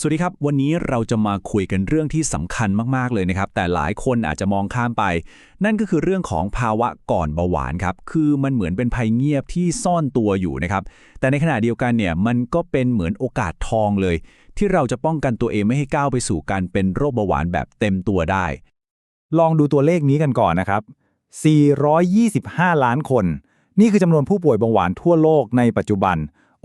สวัสดีครับ วันนี้เราจะมาคุยกันเรื่องที่สำคัญมากๆเลยนะครับ แต่หลายคนอาจจะมองข้ามไป นั่นก็คือเรื่องของภาวะก่อนเบาหวานครับ คือมันเหมือนเป็นภัยเงียบที่ซ่อนตัวอยู่นะครับ แต่ในขณะเดียวกันเนี่ยมันก็เป็นเหมือนโอกาสทองเลย ที่เราจะป้องกันตัวเองไม่ให้ก้าวไปสู่การเป็นโรคเบาหวานแบบเต็มตัวได้ ลองดูตัวเลขนี้กันก่อนนะครับ 425 ล้านคน นี่คือจำนวนผู้ป่วยเบาหวานทั่วโลกในปัจจุบัน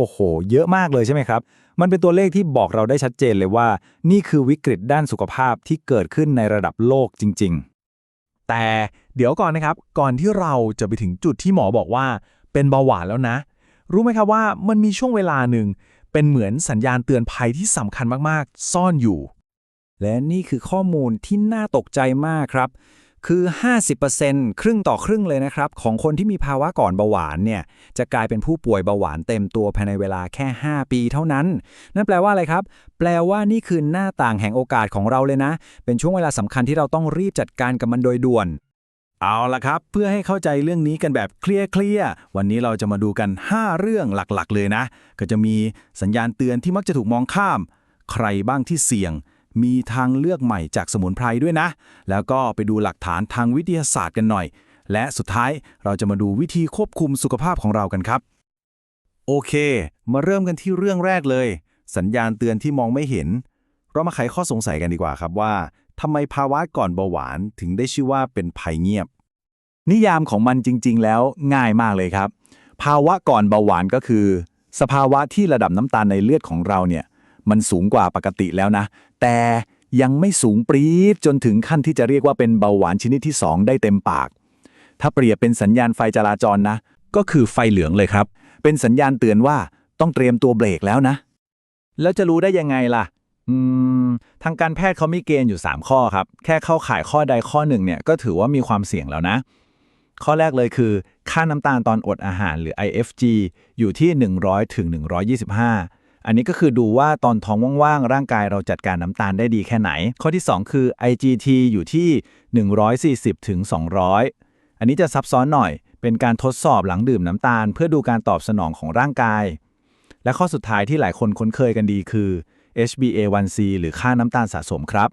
โอ้โห เยอะมากเลยใช่ไหมครับ มันเป็นตัวเลขที่บอกเราได้ชัดเจนเลยว่า นี่คือวิกฤตด้านสุขภาพที่เกิดขึ้นในระดับโลกจริงแต่เดี๋ยวก่อนนะครับ ก่อนที่เราจะไปถึงจุดที่หมอบอกว่า เป็นเบาหวานแล้วนะ รู้ไหมครับว่ามันมีช่วงเวลาหนึ่ง เป็นเหมือนสัญญาณเตือนภัยที่สำคัญมากๆ ซ่อนอยู่ และนี่คือข้อมูลที่น่าตกใจมากครับ คือ 50%ครึ่งต่อครึ่งเลยนะครับ ของคนที่มีภาวะก่อนเบาหวานเนี่ยจะกลายเป็นผู้ป่วยเบาหวานเต็มตัวภายในเวลาแค่ 5 ปีเท่านั้น นั่นแปลว่าอะไรครับ แปลว่านี่คือหน้าต่างแห่งโอกาสของเราเลยนะ เป็นช่วงเวลาสำคัญที่เราต้องรีบจัดการกับมันโดยด่วน เอาละครับ เพื่อให้เข้าใจเรื่องนี้กันแบบเคลียร์เคลียร์วันนี้เราจะมาดูกัน 5 เรื่องหลักๆ เลยนะ ก็จะมีสัญญาณเตือนที่มักจะถูกมองข้าม ใครบ้างที่เสี่ยง มีทางเลือกใหม่จากสมุนไพรด้วยนะ แล้วก็ไปดูหลักฐานทางวิทยาศาสตร์กันหน่อย และสุดท้ายเราจะมาดูวิธีควบคุมสุขภาพของเรากันครับ โอเค มาเริ่มกันที่เรื่องแรกเลย สัญญาณเตือนที่มองไม่เห็น เรามาไขข้อสงสัยกันดีกว่าครับว่าทำไมภาวะก่อนเบาหวานถึงได้ชื่อว่าเป็นภัยเงียบ นิยามของมันจริง ๆ แล้วง่ายมากเลยครับ ภาวะก่อนเบาหวานก็คือ สภาวะที่ระดับน้ำตาลในเลือดของเราเนี่ย มันสูงกว่าปกติแล้วนะ แต่ยังไม่สูงปรี๊ดจนถึงขั้นที่จะเรียกว่าเป็นเบาหวานชนิดที่ 2 ได้เต็มปาก ถ้าเปรียบเป็นสัญญาณไฟจราจรนะ ก็คือไฟเหลืองเลยครับ เป็นสัญญาณเตือนว่าต้องเตรียมตัวเบรกแล้วนะ แล้วจะรู้ได้ยังไงล่ะ อืม ทางการแพทย์เขามีเกณฑ์อยู่ 3 ข้อครับ แค่เข้าข่ายข้อใดข้อหนึ่งเนี่ยก็ถือว่ามีความเสี่ยงแล้วนะ ข้อแรกเลยคือ ค่าน้ำตาลตอนอดอาหารหรือ IFG อยู่ที่ 100ถึง125 อันนี้ก็คือดูว่าตอนท้องว่างๆ ร่างกายเราจัดการน้ำตาลได้ดีแค่ไหน ข้อที่ 2 คือ IGT อยู่ที่ 140ถึง200 อันนี้จะซับซ้อนหน่อย เป็นการทดสอบหลังดื่มน้ำตาล เพื่อดูการตอบสนองของร่างกาย และข้อสุดท้ายที่หลายคนคุ้นเคยกันดีคือ HbA1c หรือค่าน้ำตาลสะสมครับ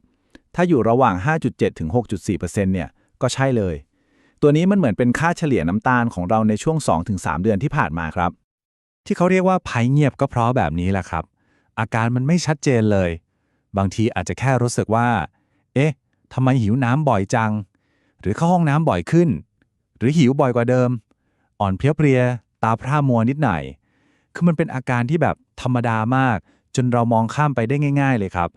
ถ้าอยู่ระหว่าง 5.7ถึง6.4%เนี่ยก็ใช่เลย ตัวนี้มันเหมือนเป็นค่าเฉลี่ยน้ำตาลของเราในช่วง 2-3 เดือนที่ผ่านมาครับ ที่เขาเรียกว่าภัยเงียบก็เพราะแบบนี้แหละครับ อาการมันไม่ชัดเจนเลย บางทีอาจจะแค่รู้สึกว่า เอ๊ะทำไมหิวน้ำบ่อยจัง หรือเข้าห้องน้ำบ่อยขึ้น หรือหิวบ่อยกว่าเดิม อ่อนเพลียๆตาพร่ามัวนิดหน่อยคือมันเป็นอาการที่แบบธรรมดามาก จนเรามองข้ามไปได้ง่าย ๆ เลยครับ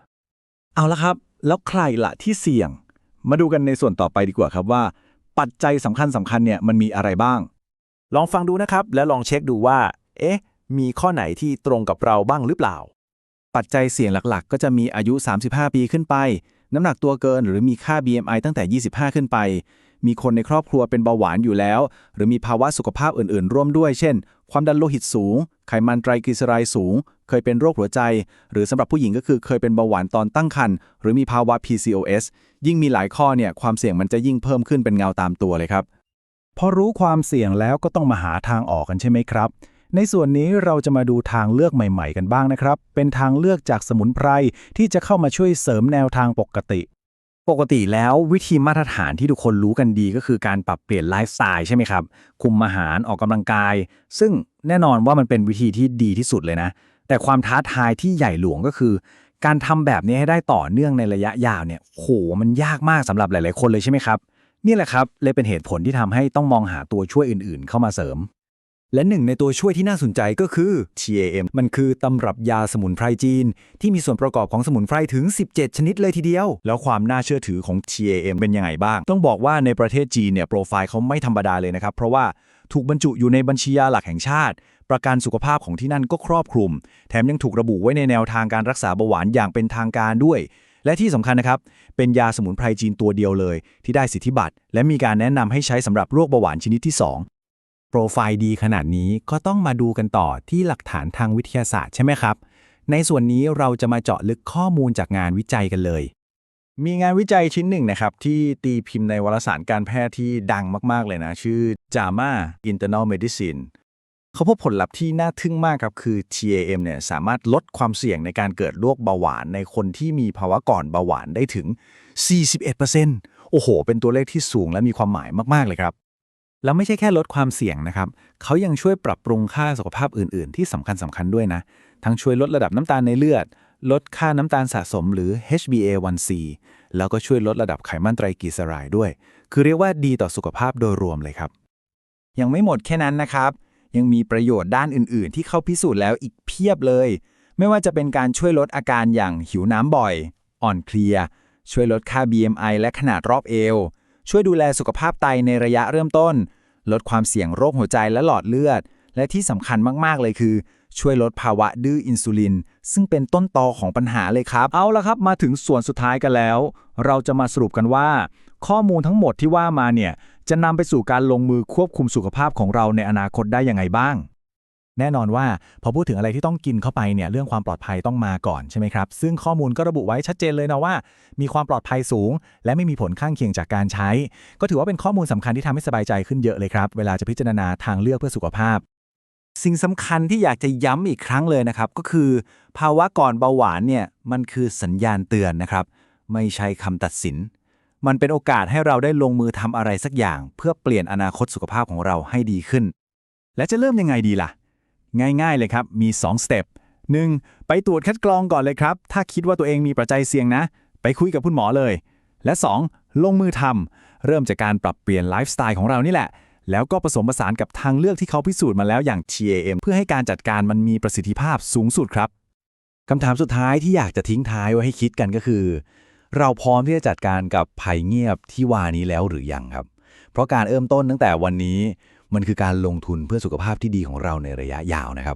เอาละครับ แล้วใครละที่เสี่ยง มาดูกันในส่วนต่อไปดีกว่าครับว่า ปัจจัยสำคัญสำคัญเนี่ยมันมีอะไรบ้าง ลองฟังดูนะครับ แล้วลองเช็คดูว่า เอ๊ะ มีข้อไหนที่ตรงกับเราบ้างหรือเปล่า ปัจจัยเสี่ยงหลักๆ ก็จะมีอายุ 35 ปีขึ้นไป น้ำหนักตัวเกินหรือมีค่า BMI ตั้งแต่ 25 ขึ้นไป มีคนในครอบครัวเป็นเบาหวานอยู่แล้ว หรือมีภาวะสุขภาพอื่นๆ ร่วมด้วย เช่น ความดันโลหิตสูง ไขมันไตรกลีเซอไรด์สูง เคยเป็นโรคหัวใจ หรือสำหรับผู้หญิงก็คือเคยเป็นเบาหวานตอนตั้งครรภ์หรือมีภาวะ PCOS ยิ่งมีหลายข้อเนี่ยความเสี่ยงมันจะยิ่งเพิ่มขึ้นเป็นเงาตามตัวเลยครับพอรู้ความเสี่ยงแล้วก็ต้องมาหาทางออกกันใช่ไหมครับ ในส่วนนี้เราจะมาดูทางเลือกใหม่ ๆ กันบ้างนะครับ เป็นทางเลือกจากสมุนไพรที่จะเข้ามาช่วยเสริมแนวทางปกติ ปกติแล้ววิธีมาตรฐานที่ทุกคนรู้กันดีก็คือการปรับเปลี่ยนไลฟ์สไตล์ใช่ไหมครับ คุมอาหารออกกำลังกาย ซึ่งแน่นอนว่ามันเป็นวิธีที่ดีที่สุดเลยนะ แต่ความท้าทายที่ใหญ่หลวงก็คือ การทำแบบนี้ให้ได้ต่อเนื่องในระยะยาวเนี่ยโหมันยากมากสำหรับหลาย ๆ คนเลยใช่ไหมครับนี่แหละครับเลยเป็นเหตุผลที่ทำให้ต้องมองหาตัวช่วยอื่น ๆ เข้ามาเสริม และหนึ่งในตัวช่วยที่น่าสนใจก็คือ TAM มันคือตำรับยาสมุนไพรจีน ที่มีส่วนประกอบของสมุนไพรถึง 17 ชนิดเลยทีเดียว แล้วความน่าเชื่อถือของ TAM เป็นยังไงบ้าง ต้องบอกว่าในประเทศจีนเนี่ยโปรไฟล์เขาไม่ธรรมดาเลยนะครับ เพราะว่าถูกบรรจุอยู่ในบัญชียาหลักแห่งชาติ ประกันสุขภาพของที่นั่นก็ครอบคลุม แถมยังถูกระบุไว้ในแนวทางการรักษาเบาหวานอย่างเป็นทางการด้วย และที่สำคัญนะครับ เป็นยาสมุนไพรจีนตัวเดียวเลย ที่ได้สิทธิบัตร และมีการแนะนำให้ใช้สำหรับโรคเบาหวานชนิดที่ 2 โปรไฟล์ดีขนาดนี้ก็ต้องมาดูกันต่อที่หลักฐานทางวิทยาศาสตร์ใช่ไหมครับ ในส่วนนี้เราจะมาเจาะลึกข้อมูลจากงานวิจัยกันเลย มีงานวิจัยชิ้นหนึ่งนะครับ ที่ตีพิมพ์ในวารสารการแพทย์ที่ดังมากๆเลยนะ ชื่อ JAMA Internal Medicine เขาพบผลลัพธ์ที่น่าทึ่งมากครับ คือ TAM เนี่ยสามารถลดความเสี่ยงในการเกิดโรคเบาหวานในคนที่มีภาวะก่อนเบาหวานได้ถึง 41%โอ้โห เป็นตัวเลขที่สูงและมีความหมายมาก ๆ เลยครับ แล้วไม่ใช่แค่ลดความเสี่ยงนะครับ เขายังช่วยปรับปรุงค่าสุขภาพอื่น ๆ ที่สำคัญสำคัญด้วยนะ ทั้งช่วยลดระดับน้ำตาลในเลือด ลดค่าน้ำตาลสะสมหรือ HbA1c แล้วก็ช่วยลดระดับไขมันไตรกลีเซอไรด์ด้วย คือเรียกว่าดีต่อสุขภาพโดยรวมเลยครับ ยังไม่หมดแค่นั้นนะครับ ยังมีประโยชน์ด้านอื่น ๆ ที่เข้าพิสูจน์แล้วอีกเพียบเลย ไม่ว่าจะเป็นการช่วยลดอาการอย่างหิวน้ำบ่อย อ่อนเพลีย ช่วยลดค่า BMI และขนาดรอบเอว ช่วยดูแลสุขภาพไตในระยะเริ่มต้น ลดความเสี่ยงโรคหัวใจและหลอดเลือด และที่สำคัญมาก ๆ เลยคือ ช่วยลดภาวะดื้ออินซูลิน ซึ่งเป็นต้นตอของปัญหาเลยครับ เอาละครับมาถึงส่วนสุดท้ายกันแล้ว เราจะมาสรุปกันว่า ข้อมูลทั้งหมดที่ว่ามาเนี่ยจะนำไปสู่การลงมือควบคุมสุขภาพของเราในอนาคตได้ยังไงบ้าง แน่นอนว่าพอพูดถึงอะไรที่ต้องกินเข้าไปเนี่ยเรื่องความปลอดภัยต้องมาก่อนใช่ไหมครับ ซึ่งข้อมูลก็ระบุไว้ชัดเจนเลยนะว่า มีความปลอดภัยสูง และไม่มีผลข้างเคียงจากการใช้ ก็ถือว่าเป็นข้อมูลสำคัญที่ทำให้สบายใจขึ้นเยอะเลยครับ เวลาจะพิจารณาทางเลือกเพื่อสุขภาพ สิ่งสำคัญที่อยากจะย้ำอีกครั้งเลยนะครับ ก็คือ ภาวะก่อนเบาหวานเนี่ยมันคือสัญญาณเตือนนะครับ ไม่ใช่คำตัดสิน มันเป็นโอกาสให้เราได้ลงมือทำอะไรสักอย่าง เพื่อเปลี่ยนอนาคตสุขภาพของเราให้ดีขึ้น และจะเริ่มยังไงดีล่ะ ง่าย ๆ เลยครับ มี 2 สเต็ป 1. ไปตรวจคัดกรองก่อนเลยครับ ถ้าคิดว่าตัวเองมีปัจจัยเสี่ยงนะ ไปคุยกับคุณหมอเลย และ 2. ลงมือทำ เริ่มจากการปรับเปลี่ยนไลฟ์สไตล์ของเรานี่แหละ แล้วก็ผสมผสานกับทางเลือกที่เขาพิสูจน์มาแล้วอย่าง TAM เพื่อให้การจัดการมันมีประสิทธิภาพสูงสุดครับคำถามสุดท้ายที่อยากจะทิ้งท้ายไว้ให้คิดกันก็คือ เราพร้อมที่จะจัดการกับภัยเงียบที่ว่านี้แล้วหรือยังครับ เพราะการเริ่มต้นตั้งแต่วันนี้ มันคือการลงทุนเพื่อสุขภาพที่ดีของเราในระยะยาวนะครับ